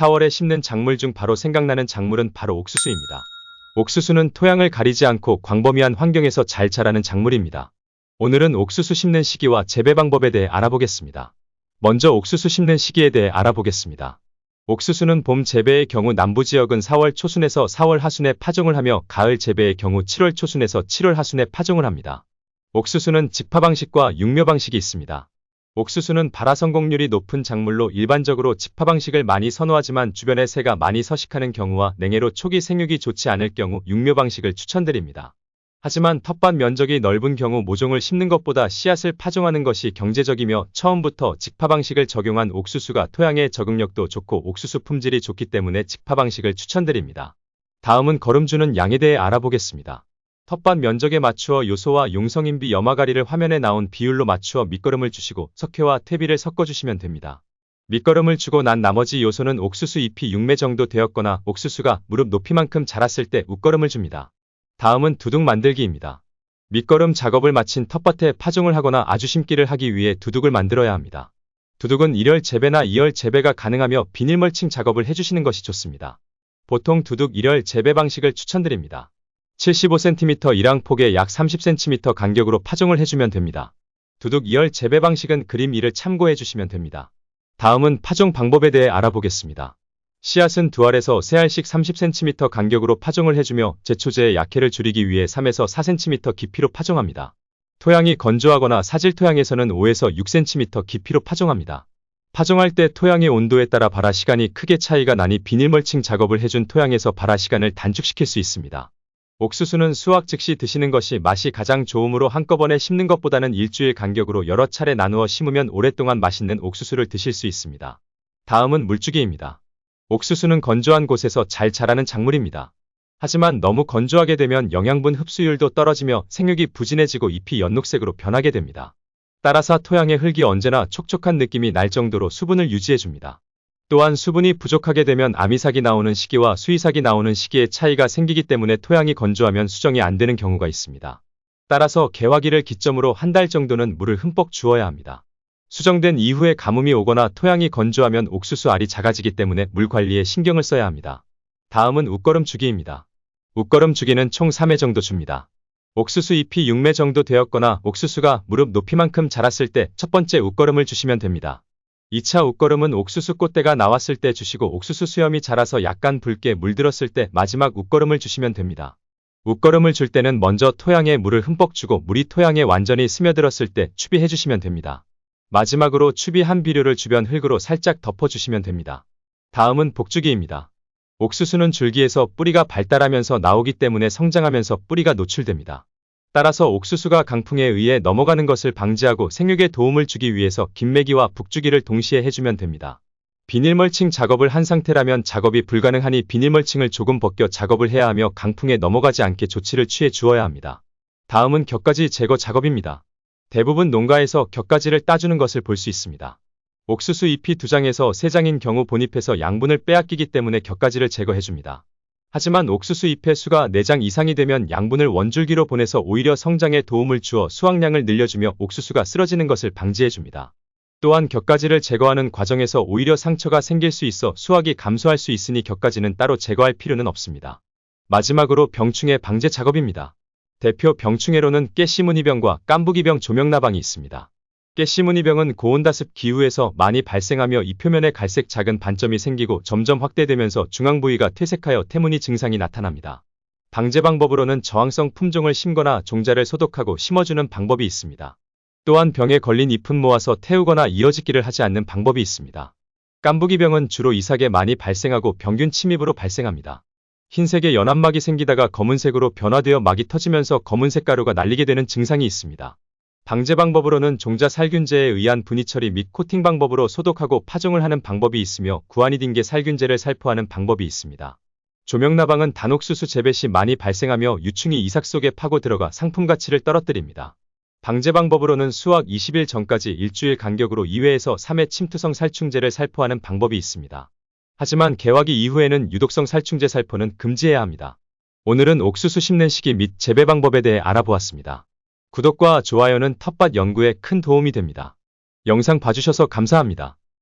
4월에 심는 작물 중 바로 생각나는 작물은 바로 옥수수입니다. 옥수수는 토양을 가리지 않고 광범위한 환경에서 잘 자라는 작물입니다. 오늘은 옥수수 심는 시기와 재배 방법에 대해 알아보겠습니다. 먼저 옥수수 심는 시기에 대해 알아보겠습니다. 옥수수는 봄 재배의 경우 남부 지역은 4월 초순에서 4월 하순에 파종을 하며 가을 재배의 경우 7월 초순에서 7월 하순에 파종을 합니다. 옥수수는 직파 방식과 육묘 방식이 있습니다. 옥수수는 발화 성공률이 높은 작물로 일반적으로 직파 방식을 많이 선호하지만 주변에 새가 많이 서식하는 경우와 냉해로 초기 생육이 좋지 않을 경우 육묘 방식을 추천드립니다. 하지만 텃밭 면적이 넓은 경우 모종을 심는 것보다 씨앗을 파종하는 것이 경제적이며 처음부터 직파 방식을 적용한 옥수수가 토양의 적응력도 좋고 옥수수 품질이 좋기 때문에 직파 방식을 추천드립니다. 다음은 거름주는 양에 대해 알아보겠습니다. 텃밭 면적에 맞추어 요소와 용성인비 염화가리를 화면에 나온 비율로 맞추어 밑거름을 주시고 석회와 퇴비를 섞어주시면 됩니다. 밑거름을 주고 난 나머지 요소는 옥수수 잎이 6매 정도 되었거나 옥수수가 무릎 높이만큼 자랐을 때 웃거름을 줍니다. 다음은 두둑 만들기입니다. 밑거름 작업을 마친 텃밭에 파종을 하거나 아주 심기를 하기 위해 두둑을 만들어야 합니다. 두둑은 1열 재배나 2열 재배가 가능하며 비닐 멀칭 작업을 해주시는 것이 좋습니다. 보통 두둑 1열 재배 방식을 추천드립니다. 75cm 일항폭에 약 30cm 간격으로 파종을 해주면 됩니다. 두둑 2열 재배 방식은 그림 2를 참고해 주시면 됩니다. 다음은 파종 방법에 대해 알아보겠습니다. 씨앗은 두 알에서 세 알씩 30cm 간격으로 파종을 해주며 제초제의 약해를 줄이기 위해 3에서 4cm 깊이로 파종합니다. 토양이 건조하거나 사질 토양에서는 5에서 6cm 깊이로 파종합니다. 파종할 때 토양의 온도에 따라 발화 시간이 크게 차이가 나니 비닐멀칭 작업을 해준 토양에서 발화 시간을 단축시킬 수 있습니다. 옥수수는 수확 즉시 드시는 것이 맛이 가장 좋으므로 한꺼번에 심는 것보다는 일주일 간격으로 여러 차례 나누어 심으면 오랫동안 맛있는 옥수수를 드실 수 있습니다. 다음은 물주기입니다. 옥수수는 건조한 곳에서 잘 자라는 작물입니다. 하지만 너무 건조하게 되면 영양분 흡수율도 떨어지며 생육이 부진해지고 잎이 연녹색으로 변하게 됩니다. 따라서 토양의 흙이 언제나 촉촉한 느낌이 날 정도로 수분을 유지해줍니다. 또한 수분이 부족하게 되면 아미삭이 나오는 시기와 수의삭이 나오는 시기에 차이가 생기기 때문에 토양이 건조하면 수정이 안 되는 경우가 있습니다. 따라서 개화기를 기점으로 한 달 정도는 물을 흠뻑 주어야 합니다. 수정된 이후에 가뭄이 오거나 토양이 건조하면 옥수수 알이 작아지기 때문에 물 관리에 신경을 써야 합니다. 다음은 웃거름 주기입니다. 웃거름 주기는 총 3회 정도 줍니다. 옥수수 잎이 6매 정도 되었거나 옥수수가 무릎 높이만큼 자랐을 때 첫 번째 웃거름을 주시면 됩니다. 2차 웃거름은 옥수수 꽃대가 나왔을 때 주시고 옥수수 수염이 자라서 약간 붉게 물들었을 때 마지막 웃거름을 주시면 됩니다. 웃거름을 줄 때는 먼저 토양에 물을 흠뻑 주고 물이 토양에 완전히 스며들었을 때 추비해 주시면 됩니다. 마지막으로 추비한 비료를 주변 흙으로 살짝 덮어주시면 됩니다. 다음은 복주기입니다. 옥수수는 줄기에서 뿌리가 발달하면서 나오기 때문에 성장하면서 뿌리가 노출됩니다. 따라서 옥수수가 강풍에 의해 넘어가는 것을 방지하고 생육에 도움을 주기 위해서 김매기와 북주기를 동시에 해주면 됩니다. 비닐멀칭 작업을 한 상태라면 작업이 불가능하니 비닐멀칭을 조금 벗겨 작업을 해야 하며 강풍에 넘어가지 않게 조치를 취해 주어야 합니다. 다음은 격가지 제거 작업입니다. 대부분 농가에서 격가지를 따주는 것을 볼 수 있습니다. 옥수수 잎이 두 장에서 세 장인 경우 본잎에서 양분을 빼앗기기 때문에 격가지를 제거해줍니다. 하지만 옥수수 잎의 수가 4장 이상이 되면 양분을 원줄기로 보내서 오히려 성장에 도움을 주어 수확량을 늘려주며 옥수수가 쓰러지는 것을 방지해줍니다. 또한 격가지를 제거하는 과정에서 오히려 상처가 생길 수 있어 수확이 감소할 수 있으니 격가지는 따로 제거할 필요는 없습니다. 마지막으로 병충해 방제 작업입니다. 대표 병충해로는 깨시무늬병과 깐부기병 조명나방이 있습니다. 깨시무늬병은 고온다습 기후에서 많이 발생하며 이 표면에 갈색 작은 반점이 생기고 점점 확대되면서 중앙 부위가 퇴색하여 태무늬 증상이 나타납니다. 방제 방법으로는 저항성 품종을 심거나 종자를 소독하고 심어주는 방법이 있습니다. 또한 병에 걸린 잎은 모아서 태우거나 이어짓기를 하지 않는 방법이 있습니다. 깐부기병은 주로 이삭에 많이 발생하고 병균 침입으로 발생합니다. 흰색의 연한막이 생기다가 검은색으로 변화되어 막이 터지면서 검은색 가루가 날리게 되는 증상이 있습니다. 방제 방법으로는 종자 살균제에 의한 분해 처리 및 코팅 방법으로 소독하고 파종을 하는 방법이 있으며 딘게 살균제를 살포하는 방법이 있습니다. 조명나방은 단옥수수 재배 시 많이 발생하며 유충이 이삭 속에 파고 들어가 상품 가치를 떨어뜨립니다. 방제 방법으로는 수확 20일 전까지 일주일 간격으로 2회에서 3회 침투성 살충제를 살포하는 방법이 있습니다. 하지만 개화기 이후에는 유독성 살충제 살포는 금지해야 합니다. 오늘은 옥수수 심는 시기 및 재배 방법에 대해 알아보았습니다. 구독과 좋아요는 텃밭 연구에 큰 도움이 됩니다. 영상 봐주셔서 감사합니다.